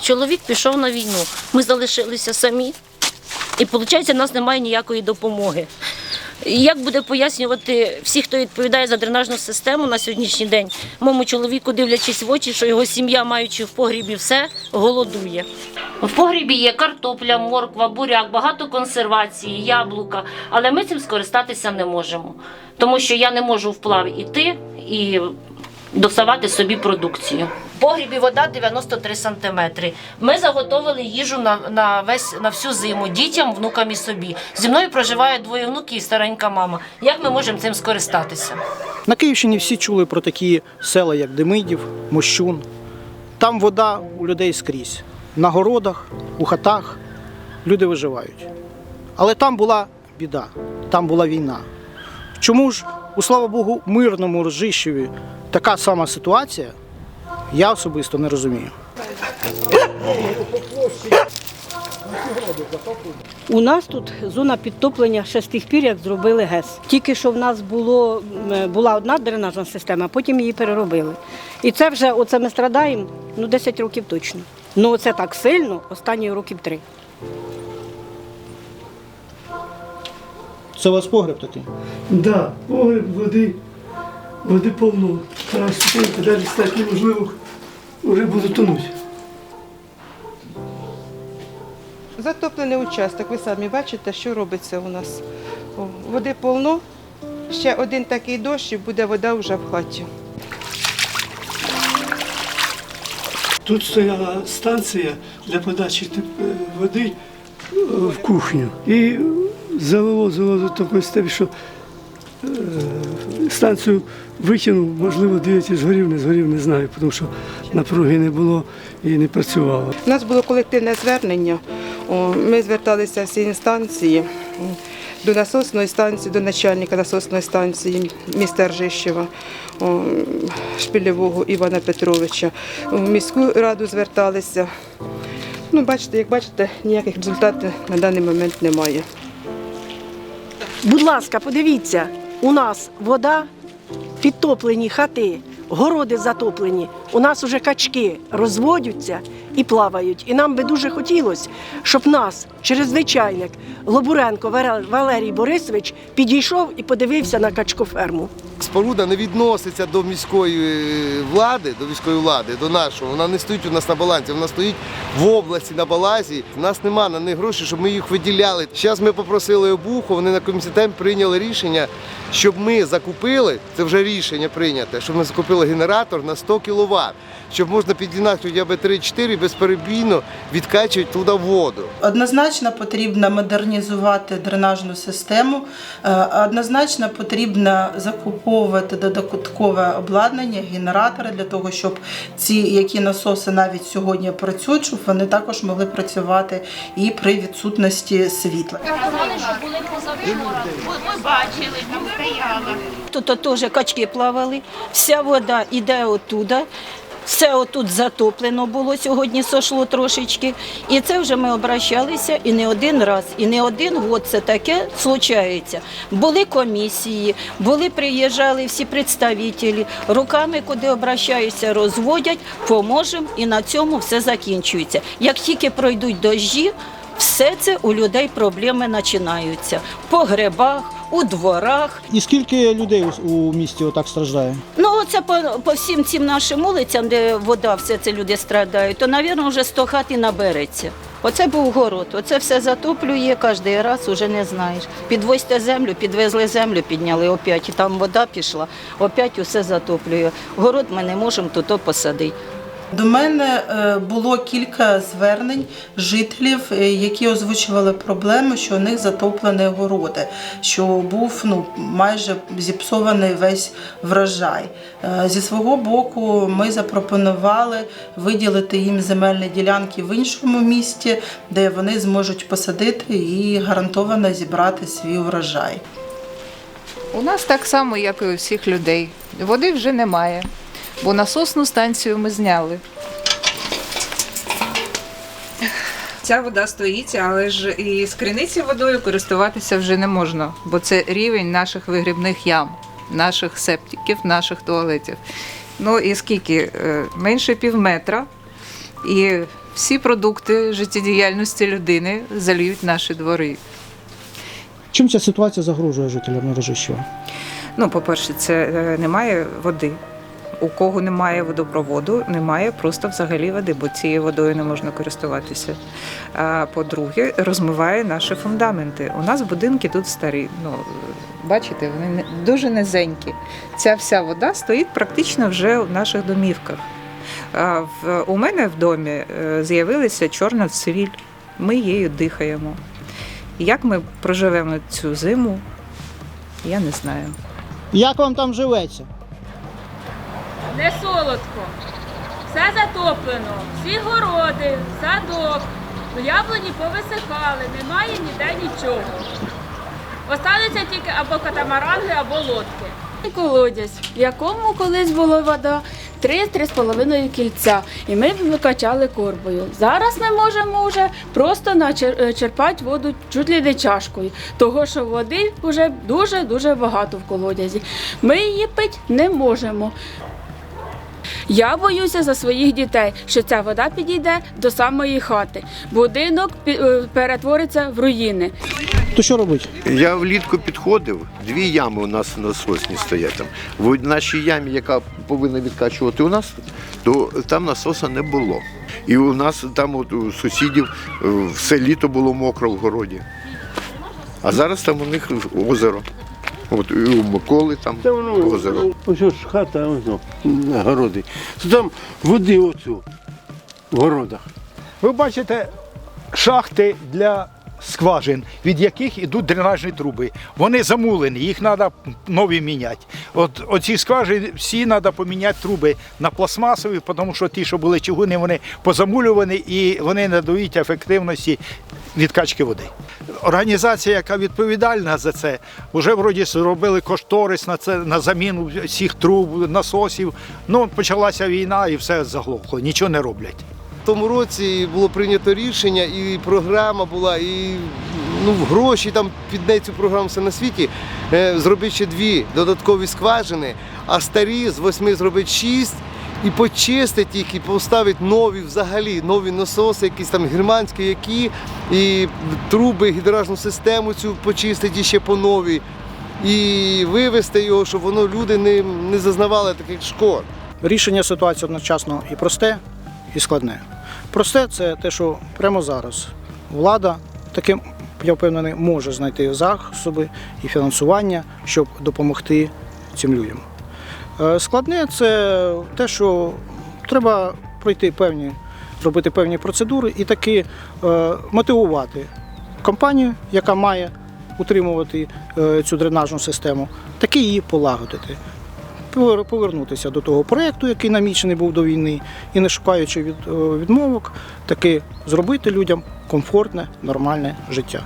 Чоловік пішов на війну. Ми залишилися самі. І виходить, у нас немає ніякої допомоги. Як буде пояснювати всі, хто відповідає за дренажну систему на сьогоднішній день, моєму чоловіку, дивлячись в очі, що його сім'я, маючи в погрібі все, голодує. В погрібі є картопля, морква, буряк, багато консервації, яблука, але ми цим скористатися не можемо, тому що я не можу вплав іти і доставати собі продукцію. В погрібі вода 93 сантиметри. Ми заготовили їжу на, на, весь, на всю зиму дітям, внукам і собі. Зі мною проживає двоє внуків і старенька мама. Як ми можемо цим скористатися? На Київщині всі чули про такі села, як Демидів, Мощун. Там вода у людей скрізь. На городах, у хатах люди виживають. Але там була біда, там була війна. Чому ж, у слава Богу, мирному Рожищеві така сама ситуація, я особисто не розумію. У нас тут зона підтоплення ще з тих пір, як зробили ГЕС. Тільки що в нас було, була одна дренажна система, а потім її переробили. І це вже оце ми страдаємо ну, 10 років точно. Ну це так сильно, останні років три. Це у вас погреб такий? Да, погреб, води, води повно. Зараз далі стати неможливо, вже буду тонути. Затоплений участок, ви самі бачите, що робиться у нас. Води повно, ще один такий дощ і буде вода вже в хаті. Тут стояла станція для подачі е, води е, в кухню. І залило до такої степі, що е, станцію витягнув, можливо, дивіться, згорів, не згорів, не знаю, тому що напруги не було і не працювало. У нас було колективне звернення. Ми зверталися всі інстанції до насосної станції, до начальника насосної станції міста Ржищева, Шпілєвого Івана Петровича. В міську раду зверталися. Ну, бачите, як бачите, ніяких результатів на даний момент немає. Будь ласка, подивіться, у нас вода, підтоплені хати, городи затоплені. У нас уже качки розводяться і плавають. І нам би дуже хотілося, щоб нас, чрезвичайник Лобуренко Валерій- Валерій Борисович, підійшов і подивився на качкоферму. Споруда не відноситься до міської е, влади, до міської влади, до нашого. Вона не стоїть у нас на балансі, вона стоїть в області на балансі. У нас нема на них грошей, щоб ми їх виділяли. Зараз ми попросили обуху, вони на комітет прийняли рішення, щоб ми закупили, це вже рішення прийняте, щоб ми закупили генератор на 100 кВт, щоб можна підігнати хоча б 3-4 безперебійно відкачувати туди воду. Однозначно потрібно модернізувати дренажну систему. Е, Однозначно потрібно закуповувати додаткове обладнання, генератори для того, щоб ці які насоси навіть сьогодні працюють, щоб вони також могли працювати і при відсутності світла. Тут теж качки плавали, вся вода йде оттуда. Все отут затоплено було сьогодні, сошло трошечки. І це вже ми обращалися і не один раз, і не один год це таке случається. Були комісії, були приїжджали всі представителі, руками, куди обращаються, розводять, поможемо, і на цьому все закінчується. Як тільки пройдуть дощі, все це у людей проблеми починаються. По грибах, у дворах. І скільки людей у- у місті отак страждає? Ну, оце по, по всім цим нашим вулицям, де вода, все це люди страдають, то, мабуть, вже 100 хат і набереться. Оце був город, оце все затоплює кожен раз, уже не знаєш. Підвозьте землю, підвезли землю, підняли опять, і там вода пішла, опять усе затоплює. Город ми не можемо тут посадити. До мене е, було кілька звернень жителів, е, які озвучували проблеми, що у них затоплені городи, що був ну майже зіпсований весь врожай. Е, Зі свого боку, ми запропонували виділити їм земельні ділянки в іншому місті, де вони зможуть посадити і гарантовано зібрати свій врожай. У нас так само, як і у всіх людей. Води вже немає, бо насосну станцію ми зняли. Ця вода стоїть, але ж і з криниці водою користуватися вже не можна, бо це рівень наших вигрібних ям, наших септиків, наших туалетів. Ну і скільки? Е, Менше пів метра. І всі продукти життєдіяльності людини заліють наші двори. Чим ця ситуація загрожує жителям Рожищева? Ну, по-перше, це е, немає води. У кого немає водопроводу, немає просто взагалі води, бо цією водою не можна користуватися. А по-друге, розмиває наші фундаменти. У нас будинки тут старі. Ну, бачите, вони дуже низенькі. Ця вся вода стоїть практично вже в наших домівках. У мене в домі е, з'явилася чорна цвіль. Ми її дихаємо. Як ми проживемо цю зиму, я не знаю. Як вам там живеться? Не солодко. Все затоплено, всі городи, садок, яблуні повисихали, немає ніде нічого. Осталися тільки або катамаранги, або лодки. Колодязь, в якому колись була вода 3-3,5 кільця, і ми викачали корбою. Зараз ми можемо вже просто е, черпати воду чуть ли не чашкою, того що води вже дуже-дуже багато в колодязі. Ми її пити не можемо. Я боюся за своїх дітей, що ця вода підійде до самої хати. Будинок е, перетвориться в руїни. То що робити? Я влітку підходив, дві ями у нас насосні стоять там. В нашій ямі, яка повинна відкачувати у нас, то там насоса не було. І у нас там от у сусідів е, все літо було мокро в городі. А зараз там у них озеро. От і у Миколи там Та воно, озеро. ось ж хата, воно, на городи. Там води оцю в городах. Ви бачите шахти для скважин, від яких йдуть дренажні труби. Вони замулені, їх треба нові міняти. От оці скважини всі треба поміняти труби на пластмасові, тому що ті, що були чугуни, вони позамулювані і вони не дають ефективності відкачки води. Організація, яка відповідальна за це, вже вроді зробили кошторис на це на заміну всіх труб, насосів. Ну почалася війна і все заглохло, нічого не роблять. Тому році було прийнято рішення, і програма була, і ну, гроші там під неї цю програму все на світі. Е, зробити ще дві додаткові скважини, а старі з восьми зробити шість. І почистити їх, і поставити нові взагалі, нові насоси, якісь там германські, які, і труби, гідражну систему цю почистити ще по новій, і вивести його, щоб воно люди не, не зазнавали таких шкод. Рішення ситуації одночасно і просте, і складне. Просте це те, що прямо зараз влада таким, я впевнений, може знайти засоби і фінансування, щоб допомогти цим людям. Е, Складне це те, що треба пройти певні, робити певні процедури і таки е, мотивувати компанію, яка має утримувати е, цю дренажну систему, таки її полагодити повернутися до того проєкту, який намічений був до війни, і не шукаючи від, е, відмовок, таки зробити людям комфортне, нормальне життя.